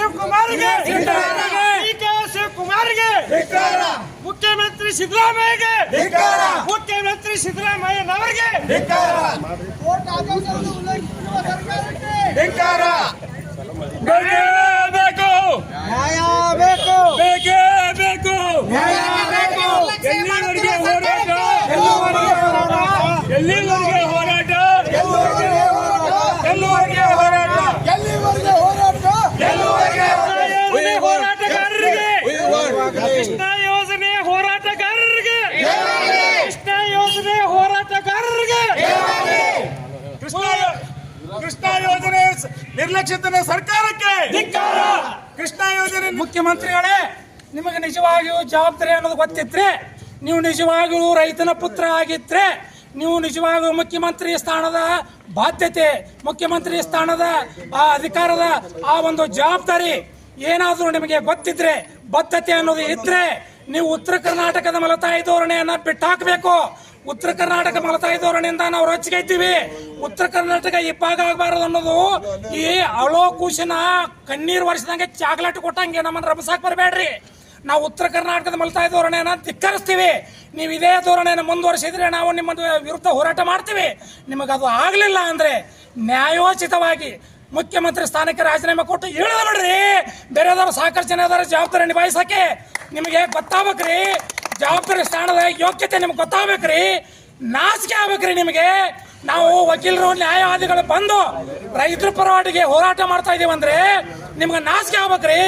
D ಕುಮಾರ್ಗೆ ಶಿವಕುಮಾರ್ಗೆ. ಮುಖ್ಯಮಂತ್ರಿ ಸಿದ್ದರಾಮಯ್ಯಗೆ. ಮುಖ್ಯಮಂತ್ರಿ ಸಿದ್ದರಾಮಯ್ಯನವರಿಗೆ. ಬೇಕು ಬೇಕೇ ಬೇಕು ಎಲ್ಲಿವರೆಗೆ ಹೋರಾಟ ಎಲ್ಲಿವರೆಗೆ ಹೋರಾಟ ಎಲ್ಲಿವರೆಗೆ ಹೋರಾಟ ಯೋಜನೆ ಹೋರಾಟಗಾರರಿಗೆ ಕೃಷ್ಣ ಯೋಜನೆ ಹೋರಾಟಗಾರರಿಗೆ ಕೃಷ್ಣ ಯೋಜನೆ ಹೋರಾಟಗಾರರಿಗೆ ಕೃಷ್ಣ ಕೃಷ್ಣ ಯೋಜನೆ ನಿರ್ಲಕ್ಷಿತ ಸರ್ಕಾರಕ್ಕೆ ಕೃಷ್ಣ ಯೋಜನೆ ಮುಖ್ಯಮಂತ್ರಿಗಳೇ ನಿಮಗೆ ನಿಜವಾಗಿಯೂ ಜವಾಬ್ದಾರಿ ಅನ್ನೋದು ಗೊತ್ತಿದ್ರೆ ನೀವು ನಿಜವಾಗಿಯೂ ರೈತನ ಪುತ್ರ ಆಗಿದ್ರೆ ನೀವು ನಿಜವಾಗಿಯೂ ಮುಖ್ಯಮಂತ್ರಿ ಸ್ಥಾನದ ಬಾಧ್ಯತೆ ಮುಖ್ಯಮಂತ್ರಿ ಸ್ಥಾನದ ಆ ಅಧಿಕಾರದ ಆ ಒಂದು ಜವಾಬ್ದಾರಿ ಏನಾದರೂ ನಿಮಗೆ ಗೊತ್ತಿದ್ರೆ ಬದ್ಧತೆ ಅನ್ನೋದು ಇದ್ರೆ ನೀವು ಉತ್ತರ ಕರ್ನಾಟಕದ ಮಲತಾಯಿ ಧೋರಣೆಯನ್ನ ಬಿಟ್ಟಾಕಬೇಕು. ಉತ್ತರ ಕರ್ನಾಟಕ ಮಲತಾಯಿ ಧೋರಣೆಯಿಂದ ನಾವು ರೊಚ್ಚಿಗೈತೀವಿ ಉತ್ತರ ಕರ್ನಾಟಕ ಇಬ್ಬಾಗ ಆಗಬಾರದು ಅನ್ನೋದು ಈ ಅಳೋ ಕಣ್ಣೀರು ವರ್ಷದಂಗೆ ಚಾಕ್ಲೇಟ್ ಕೊಟ್ಟಂಗೆ ನಮ್ಮನ್ನ ರಮಸಾಕ್ ಬರಬೇಡ್ರಿ. ನಾವು ಉತ್ತರ ಕರ್ನಾಟಕದ ಮಲತಾಯಿ ಧೋರಣೆಯನ್ನ ಧಿಕ್ಕರಿಸ್ತೀವಿ. ನೀವು ಇದೇ ಧೋರಣೆಯನ್ನು ಮುಂದುವರಿಸಿದ್ರೆ ನಾವು ನಿಮ್ಮ ವಿರುದ್ಧ ಹೋರಾಟ ಮಾಡ್ತೀವಿ. ನಿಮಗೆ ಅದು ಆಗಲಿಲ್ಲ ಅಂದ್ರೆ ನ್ಯಾಯೋಚಿತವಾಗಿ ಮುಖ್ಯಮಂತ್ರಿ ಸ್ಥಾನಕ್ಕೆ ರಾಜೀನಾಮೆ ಕೊಟ್ಟು ಇಳಿದ ಬಿಡ್ರಿ. ಬೇರೆದವ್ರು ಸಾಕಷ್ಟು ಜನ ಅದಾರ ಜವಾಬ್ದಾರಿ ನಿಭಾಯಿಸಕ್ಕೆ. ನಿಮಗೆ ಗೊತ್ತಾಗ್ಬೇಕ್ರಿ. ಜವಾಬ್ದಾರಿ ಸ್ಥಾನದ ಯೋಗ್ಯತೆ ನಿಮ್ಗೆ ಗೊತ್ತಾಗ್ಬೇಕ್ರಿ. ನಾಚಿಕೆ ಆಗ್ಬೇಕ್ರಿ ನಿಮಗೆ. ನಾವು ವಕೀಲರು ನ್ಯಾಯವಾದಿಗಳು ಬಂದು ರೈತರ ಪರವಾಗಿ ಹೋರಾಟ ಮಾಡ್ತಾ ಇದೀವಿ ಅಂದ್ರೆ ನಿಮ್ಗೆ ನಾಚಿಕೆ ಆಗ್ಬೇಕ್ರಿ.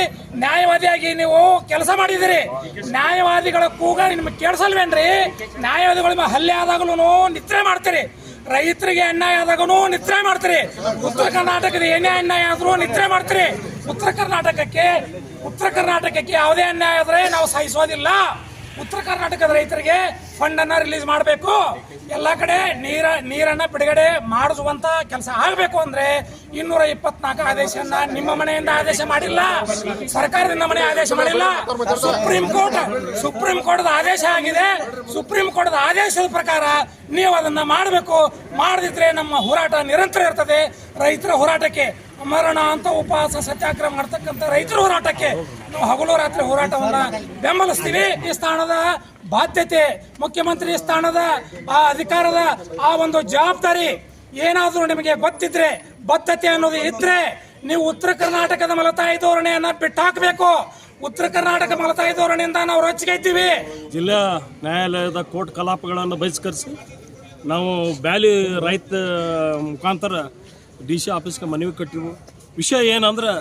ನ್ಯಾಯವಾದಿಯಾಗಿ ನೀವು ಕೆಲಸ ಮಾಡಿದಿರಿ ನ್ಯಾಯವಾದಿಗಳ ಕೂಗ ನಿಮ್ಗೆ ಕೇಳಿಸಲ್ವೇನ್ರಿ? ನ್ಯಾಯವಾದಿಗಳ ಹಲ್ಲೆ ಆದಾಗಲೂ ನಿದ್ರೆ ಮಾಡ್ತೀರಿ. ರೈತರಿಗೆ ಅನ್ಯಾಯ ಆದಾಗೂ ನಿದ್ರೆ ಮಾಡ್ತೀರಿ. ಉತ್ತರ ಕರ್ನಾಟಕದ ಏನೇ ಅನ್ಯಾಯ ಆದ್ರೂ ನಿದ್ರೆ ಮಾಡ್ತೀರಿ. ಉತ್ತರ ಕರ್ನಾಟಕಕ್ಕೆ ಉತ್ತರ ಕರ್ನಾಟಕಕ್ಕೆ ಯಾವುದೇ ಅನ್ಯಾಯ ಆದ್ರೆ ನಾವು ಸಹಿಸೋದಿಲ್ಲ ಉತ್ತರ ಕರ್ನಾಟಕದ ರೈತರಿಗೆ ಫಂಡ್ ಅನ್ನ ರಿಲೀಸ್ ಮಾಡಬೇಕು. ಎಲ್ಲ ಕಡೆ ನೀರ, ನೀರನ್ನ ಬಿಡುಗಡೆ ಮಾಡಿಸುವಂತ ಕೆಲಸ ಆಗಬೇಕು ಅಂದ್ರೆ ಇನ್ನೂರ ಇಪ್ಪತ್ನಾಲ್ಕು ಆದೇಶವನ್ನ ನಿಮ್ಮ ಮನೆಯಿಂದ ಆದೇಶ ಮಾಡಿಲ್ಲ, ಸರ್ಕಾರದಿಂದ ಮನೆ ಆದೇಶ ಮಾಡಿಲ್ಲ. ಸುಪ್ರೀಂ ಕೋರ್ಟ್ ಸುಪ್ರೀಂ ಕೋರ್ಟ್ ಆದೇಶ ಆಗಿದೆ. ಸುಪ್ರೀಂ ಕೋರ್ಟ್ ಆದೇಶದ ಪ್ರಕಾರ ನೀವು ಅದನ್ನ ಮಾಡಬೇಕು. ಮಾಡದಿದ್ರೆ ನಮ್ಮ ಹೋರಾಟ ನಿರಂತರ ಇರ್ತದೆ. ರೈತರ ಹೋರಾಟಕ್ಕೆ ಮರಣ ಅಂತ ಉಪವಾಸ ಸತ್ಯಾಗ್ರಹ ಮಾಡ್ತಕ್ಕಂಥ ರೈತರ ಹೋರಾಟಕ್ಕೆ. ನಾವು ಹಗಲು ರಾತ್ರಿ ಹೋರಾಟವನ್ನು ಬೆಂಬಲಿಸ್ತೀವಿ. ಈ ಸ್ಥಾನದ ಬಾಧ್ಯತೆ, ಮುಖ್ಯಮಂತ್ರಿ ಸ್ಥಾನದ ಆ ಅಧಿಕಾರದ ಆ ಒಂದು ಜವಾಬ್ದಾರಿ ಏನಾದರೂ ನಿಮಗೆ ಗೊತ್ತಿದ್ರೆ, ಬದ್ಧತೆ ಅನ್ನೋದು ಇದ್ರೆ ನೀವು ಉತ್ತರ ಕರ್ನಾಟಕದ ಮಲತಾಯಿ ಧೋರಣೆಯನ್ನ ಬಿಟ್ಟಾಕಬೇಕು. ಉತ್ತರ ಕರ್ನಾಟಕ ಮಲತಾಯಿ ಧೋರಣೆಯಿಂದ ನಾವು ರೊಚ್ಚಿಗೆ ಇದ್ದೀವಿ. ಜಿಲ್ಲಾ ನ್ಯಾಯಾಲಯದ ಕೋರ್ಟ್ ಕಲಾಪಗಳನ್ನು ಬಹಿಷ್ಕರಿಸಿ ನಾವು ಬ್ಯಾಲಿ ರೈತ ಮುಖಾಂತರ ಡಿ ಸಿ ಆಫೀಸ್ಗೆ ಮನವಿ ಕೊಟ್ಟಿವು ವಿಷಯ ಏನಂದ್ರೆ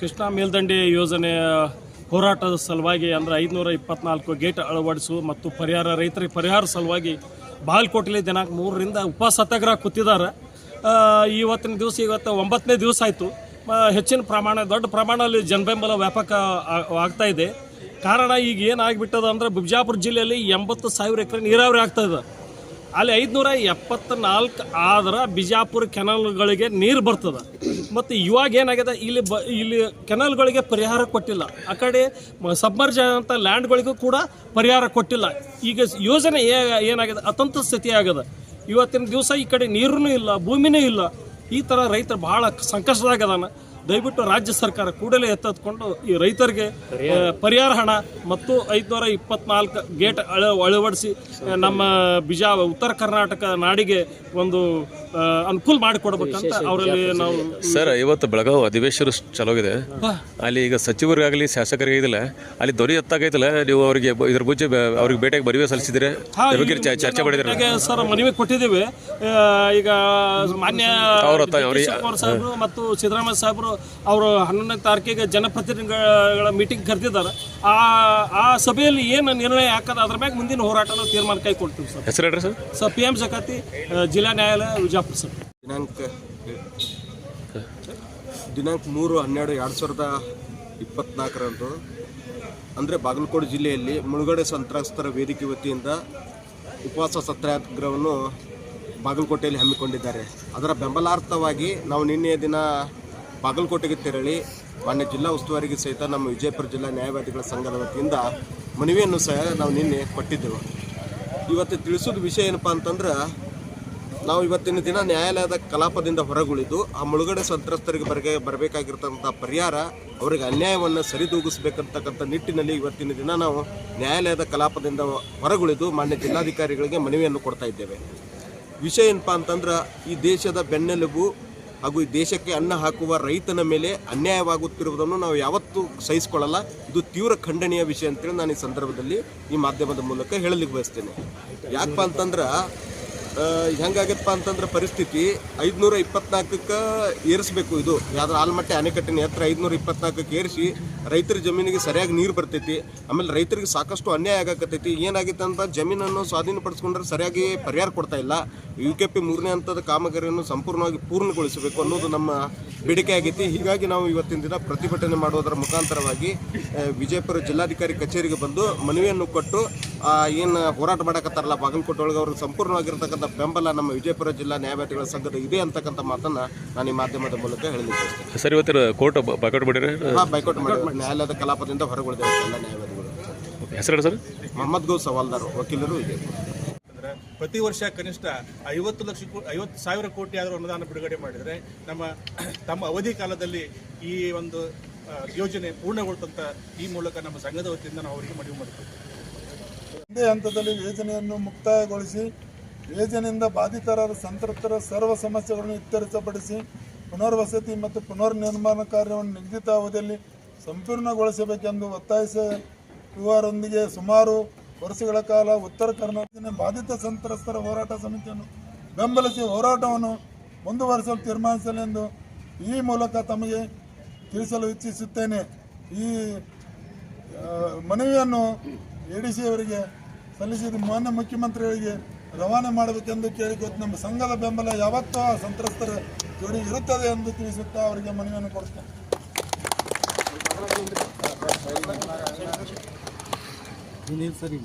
ಕೃಷ್ಣ ಮೇಲ್ದಂಡೆ ಯೋಜನೆ ಹೋರಾಟದ ಸಲುವಾಗಿ ಅಂದರೆ ಐದುನೂರ ಇಪ್ಪತ್ನಾಲ್ಕು ಗೇಟ್ ಅಳವಡಿಸು ಮತ್ತು ಪರಿಹಾರ, ರೈತರಿಗೆ ಪರಿಹಾರ ಸಲುವಾಗಿ ಬಾಗಲಕೋಟೆಲಿ ದಿನಾಂಕ ಮೂರರಿಂದ ಉಪವಾಸ ಸತ್ಯಾಗ್ರಹ ಕೂತಿದ್ದಾರೆ. ಇವತ್ತಿನ ದಿವಸ ಇವತ್ತು ಒಂಬತ್ತನೇ ದಿವಸ ಆಯಿತು. ಹೆಚ್ಚಿನ ಪ್ರಮಾಣ, ದೊಡ್ಡ ಪ್ರಮಾಣದಲ್ಲಿ ಜನಬೆಂಬಲ ವ್ಯಾಪಕ ಆಗ್ತಾ ಇದೆ. ಕಾರಣ ಈಗ ಏನಾಗ್ಬಿಟ್ಟದ ಅಂದರೆ ಬಿಜಾಪುರ ಜಿಲ್ಲೆಯಲ್ಲಿ ಎಂಬತ್ತು ಸಾವಿರ ಎಕರೆ ನೀರಾವರಿ ಆಗ್ತಾಯಿದೆ ಅಲ್ಲಿ ಐದುನೂರ ಎಪ್ಪತ್ನಾಲ್ಕು ಆದ್ರೆ ಬಿಜಾಪುರ ಕೆನಲ್ಗಳಿಗೆ ನೀರು ಬರ್ತದೆ. ಮತ್ತು ಇವಾಗ ಏನಾಗಿದೆ? ಇಲ್ಲಿ ಬ, ಇಲ್ಲಿ ಕೆನಲ್ಗಳಿಗೆ ಪರಿಹಾರ ಕೊಟ್ಟಿಲ್ಲ. ಆ ಕಡೆ ಸಬ್ಮರ್ಜ್ ಅಂತ ಲ್ಯಾಂಡ್ಗಳಿಗೂ ಕೂಡ ಪರಿಹಾರ ಕೊಟ್ಟಿಲ್ಲ. ಈಗ ಯೋಜನೆ ಏನಾಗಿದೆ? ಅತಂತ್ರ ಸ್ಥಿತಿ ಆಗಿದೆ. ಇವತ್ತಿನ ದಿವಸ ಈ ಕಡೆ ನೀರೂ ಇಲ್ಲ, ಭೂಮಿನೂ ಇಲ್ಲ. ಈ ಥರ ರೈತರು ಭಾಳ ಸಂಕಷ್ಟದಾಗದಾನ ದಯವಿಟ್ಟು ರಾಜ್ಯ ಸರ್ಕಾರ ಕೂಡಲೇ ಎತ್ತೆತ್ಕೊಂಡು ಈ ರೈತರಿಗೆ ಪರಿಹಾರ. ಹಣ ಮತ್ತು ಐದುನೂರ ಇಪ್ಪತ್ನಾಲ್ಕು ಗೇಟ್ ಅಳ ಅಳವಡಿಸಿ ನಮ್ಮ ಬಿಜಾ ಉತ್ತರ ಕರ್ನಾಟಕ ನಾಡಿಗೆ ಒಂದು ಅನುಕೂಲ ಮಾಡಿಕೊಡ್ಬೇಕಂತ ಅವರಲ್ಲಿ ನಾವು ಸರ್ ಇವತ್ತು ಬೆಳಗಾವಿ ಅಧಿವೇಶನ ಚಲೋಗಿದೆ. ಅಲ್ಲಿ ಈಗ ಸಚಿವರಿಗಾಗಲಿ ಶಾಸಕರಿಗಾಗಲಿಲ್ಲ ಅಲ್ಲಿ ಧ್ವನಿ ಎತ್ತಾಗೈತಲ್ಲ ನೀವು ಅವರಿಗೆ ಬ- ಇದ್ರ ಮುಂಚೆ ಬ- ಅವ್ರಿಗೆ ಭೇಟಿಯಾಗಿ ಮನವಿ ಸಲ್ಲಿಸಿದ್ರೆ ಚರ್ಚೆ ಮಾಡಿದ್ರೆ ಹಾಗೆ ಸರ್ ಮನವಿ ಕೊಟ್ಟಿದ್ದೀವಿ. ಈಗ ಮಾನ್ಯ ಮತ್ತು ಸಿದ್ದರಾಮಯ್ಯ ಸಾಹೇಬರು ಅವರು ಹನ್ನೊಂದನೇ ತಾರೀಕಿಗೆ ಜನಪ್ರತಿನಿಧಿಗಳ ಮೀಟಿಂಗ್ ಕರೆದಿದ್ದಾರೆ. ಆ ಆ ಸಭೆಯಲ್ಲಿ ಏನು ನಿರ್ಣಯ ಹಾಕದ ಅದ್ರ ಮ್ಯಾಗ ಮುಂದಿನ ಹೋರಾಟನ ತೀರ್ಮಾನ ಕೈ ಕೊಡ್ತೀವಿ ಸರ್. ಹೆಸರು ಹೇಳ್ರಿ sir. Sir P M Jakati ಜಿಲ್ಲಾ ನ್ಯಾಯಾಲಯ ವಿಜಾಪುರ ಸರ್. ದಿನಾಂಕ ದಿನಾಂಕ ಮೂರು ಹನ್ನೆರಡು ಎರಡು ಸಾವಿರದ ಇಪ್ಪತ್ನಾಲ್ಕರಂದು ಅಂದರೆ ಬಾಗಲಕೋಟೆ ಜಿಲ್ಲೆಯಲ್ಲಿ ಮುಳುಗಡೆ ಸಂತ್ರಸ್ತರ ವೇದಿಕೆ ವತಿಯಿಂದ ಉಪವಾಸ ಸತ್ಯಾಗ್ರಹವನ್ನು ಬಾಗಲಕೋಟೆಯಲ್ಲಿ ಹಮ್ಮಿಕೊಂಡಿದ್ದಾರೆ. ಅದರ ಬೆಂಬಲಾರ್ಥವಾಗಿ ನಾವು ನಿನ್ನೆಯ ದಿನ ಬಾಗಲಕೋಟೆಗೆ ತೆರಳಿ ಮಾನ್ಯ ಜಿಲ್ಲಾ ಉಸ್ತುವಾರಿಗೆ ಸಹಿತ ನಮ್ಮ ವಿಜಯಪುರ ಜಿಲ್ಲಾ ನ್ಯಾಯವಾದಿಗಳ ಸಂಘದ ವತಿಯಿಂದ ಮನವಿಯನ್ನು ಸಹ ನಾವು ನಿನ್ನೆ ಕೊಟ್ಟಿದ್ದೆವು. ಇವತ್ತು ತಿಳಿಸೋದು ವಿಷಯ ಏನಪ್ಪ ಅಂತಂದ್ರೆ, ನಾವು ಇವತ್ತಿನ ದಿನ ನ್ಯಾಯಾಲಯದ ಕಲಾಪದಿಂದ ಹೊರಗುಳಿದು ಆ ಮುಳುಗಡೆ ಸಂತ್ರಸ್ತರಿಗೆ ಬರಗೆ, ಬರಬೇಕಾಗಿರ್ತಕ್ಕಂಥ ಪರಿಹಾರ, ಅವರಿಗೆ ಅನ್ಯಾಯವನ್ನು ಸರಿದೂಗಿಸ್ಬೇಕಂತಕ್ಕಂಥ ನಿಟ್ಟಿನಲ್ಲಿ ಇವತ್ತಿನ ದಿನ ನಾವು ನ್ಯಾಯಾಲಯದ ಕಲಾಪದಿಂದ ಹೊರಗುಳಿದು ಮಾನ್ಯ ಜಿಲ್ಲಾಧಿಕಾರಿಗಳಿಗೆ ಮನವಿಯನ್ನು ಕೊಡ್ತಾ ಇದ್ದೇವೆ. ವಿಷಯ ಏನಪ್ಪ ಅಂತಂದ್ರೆ, ಈ ದೇಶದ ಬೆನ್ನೆಲುಬು ಹಾಗೂ ಈ ದೇಶಕ್ಕೆ ಅನ್ನ ಹಾಕುವ ರೈತನ ಮೇಲೆ ಅನ್ಯಾಯವಾಗುತ್ತಿರುವುದನ್ನು ನಾವು ಯಾವತ್ತೂ ಸಹಿಸಿಕೊಳ್ಳಲ್ಲ. ಇದು ತೀವ್ರ ಖಂಡನೀಯ ವಿಷಯ ಅಂತೇಳಿ ನಾನು ಈ ಸಂದರ್ಭದಲ್ಲಿ ಈ ಮಾಧ್ಯಮದ ಮೂಲಕ ಹೇಳಲಿಕ್ಕೆ ಬಯಸ್ತೇನೆ. ಯಾಕಪ್ಪ ಅಂತಂದ್ರೆ ಹೆಂಗಾಗತ್ತಪ್ಪ ಅಂತಂದ್ರೆ ಪರಿಸ್ಥಿತಿ ಐದುನೂರ ಇಪ್ಪತ್ನಾಲ್ಕಕ್ಕೆ ಏರಿಸಬೇಕು ಇದು. ಯಾವ್ದು ಆಲ್ಮಟ್ಟೆ ಅಣೆಕಟ್ಟಿನ ಎತ್ತರ ಐದುನೂರ ಇಪ್ಪತ್ನಾಲ್ಕಕ್ಕೆ ಏರಿಸಿ ರೈತರ ಜಮೀನಿಗೆ ಸರಿಯಾಗಿ ನೀರು ಬರ್ತೈತಿ. ಆಮೇಲೆ ರೈತರಿಗೆ ಸಾಕಷ್ಟು ಅನ್ಯಾಯ ಆಗಕತ್ತೈತಿ. ಏನಾಗಿತ್ತು ಅಂತ ಜಮೀನನ್ನು ಸ್ವಾಧೀನಪಡಿಸ್ಕೊಂಡ್ರೆ ಸರಿಯಾಗಿ ಪರಿಹಾರ ಕೊಡ್ತಾ ಇಲ್ಲ. ಯು ಕೆ ಪಿ ಮೂರನೇ ಹಂತದ ಕಾಮಗಾರಿಯನ್ನು ಸಂಪೂರ್ಣವಾಗಿ ಪೂರ್ಣಗೊಳಿಸಬೇಕು ಅನ್ನೋದು ನಮ್ಮ ಬೇಡಿಕೆ ಆಗೈತಿ. ಹೀಗಾಗಿ ನಾವು ಇವತ್ತಿನ ದಿನ ಪ್ರತಿಭಟನೆ ಮಾಡುವುದರ ಮುಖಾಂತರವಾಗಿ ವಿಜಯಪುರ ಜಿಲ್ಲಾಧಿಕಾರಿ ಕಚೇರಿಗೆ ಬಂದು ಮನವಿಯನ್ನು ಕೊಟ್ಟು ಏನು ಹೋರಾಟ ಮಾಡಕತ್ತಾರಲ್ಲ ಬಾಗಲಕೋಟೆ ಒಳಗೆ ಅವ್ರಿಗೆ ಸಂಪೂರ್ಣವಾಗಿರ್ತಕ್ಕಂಥ ಬೆಂಬಲ ನಮ್ಮ ವಿಜಯಪುರ ಜಿಲ್ಲಾ ನ್ಯಾಯವಾದಿಗಳ ಸಂಘದ ಇದೆ ಅಂತಕ್ಕಂಥ ಮಾತನ್ನ ನಾನು ಈ ಮಾಧ್ಯಮದ ಮೂಲಕ ಹೇಳಲಿಕ್ಕೆ ಬಯಸ್ತೇನೆ ಸರ್ ಇವತ್ತಿನ ಕೋರ್ಟ್ ಬೈಕೌಟ್ ಮಾಡಿದ್ರೆ ಹಾಂ ಬೈಕೌಟ್ ಮಾಡಿ ನ್ಯಾಯಾಲಯದ ಕಲಾಪದಿಂದ ಹೊರಗುಳಿದೆ ಎಲ್ಲ ನ್ಯಾಯವಾದಿಗಳು ಹೆಸರು ಸರ್? ಮೊಹಮ್ಮದ್ ಗೌ ಸವಾಲ್ದಾರ್ ವಕೀಲರು ಇದೆ. ಅಂದ್ರೆ ಪ್ರತಿ ವರ್ಷ ಕನಿಷ್ಠ ಐವತ್ತು ಲಕ್ಷ ಐವತ್ತು ಸಾವಿರ ಕೋಟಿ ಆದರೂ ಅನುದಾನ ಬಿಡುಗಡೆ ಮಾಡಿದರೆ ನಮ್ಮ ತಮ್ಮ ಅವಧಿ ಕಾಲದಲ್ಲಿ ಈ ಒಂದು ಯೋಜನೆ ಪೂರ್ಣಗೊಳ್ತಂತ ಈ ಮೂಲಕ ನಮ್ಮ ಸಂಘದ ವತಿಯಿಂದ ನಾವು ಅವರಿಗೆ ಮನವಿ ಮಾಡ್ತೀವಿ ಒಂದೇ ಹಂತದಲ್ಲಿ ಯೋಜನೆಯನ್ನು ಮುಕ್ತಾಯಗೊಳಿಸಿ, ಯೋಜನೆಯಿಂದ ಬಾಧಿತರಾದ ಸಂತ್ರಸ್ತರ ಸರ್ವ ಸಮಸ್ಯೆಗಳನ್ನು ಇತ್ಯರ್ಥಪಡಿಸಿ ಪುನರ್ವಸತಿ ಮತ್ತು ಪುನರ್ನಿರ್ಮಾಣ ಕಾರ್ಯವನ್ನು ನಿಗದಿತ ಅವಧಿಯಲ್ಲಿ ಸಂಪೂರ್ಣಗೊಳಿಸಬೇಕೆಂದು ಒತ್ತಾಯಿಸುವರೊಂದಿಗೆ ಸುಮಾರು ವರ್ಷಗಳ ಕಾಲ ಉತ್ತರ ಕರ್ನಾಟಕ ಬಾಧಿತ ಸಂತ್ರಸ್ತರ ಹೋರಾಟ ಸಮಿತಿಯನ್ನು ಬೆಂಬಲಿಸಿ ಹೋರಾಟವನ್ನು ಮುಂದುವರಿಸಲು ತೀರ್ಮಾನಿಸಲೆಂದು ಈ ಮೂಲಕ ತಮಗೆ ತಿಳಿಸಲು ಇಚ್ಛಿಸುತ್ತೇನೆ. ಈ ಮನವಿಯನ್ನು ಎ ಡಿ ಸಿ ಅವರಿಗೆ ಸಲ್ಲಿಸಿದ ಮಾನ್ಯ ಮುಖ್ಯಮಂತ್ರಿಗಳಿಗೆ ರವಾನೆ ಮಾಡಬೇಕೆಂದು ಕೇಳಿಕೊಟ್ಟು ನಮ್ಮ ಸಂಘದ ಬೆಂಬಲ ಯಾವತ್ತೂ ಆ ಸಂತ್ರಸ್ತರ ಜೋಡಿ ಇರುತ್ತದೆ ಎಂದು ತಿಳಿಸುತ್ತಾ ಅವರಿಗೆ ಮನವಿಯನ್ನು ಕೊಡ್ತೇನೆ ಸರಿ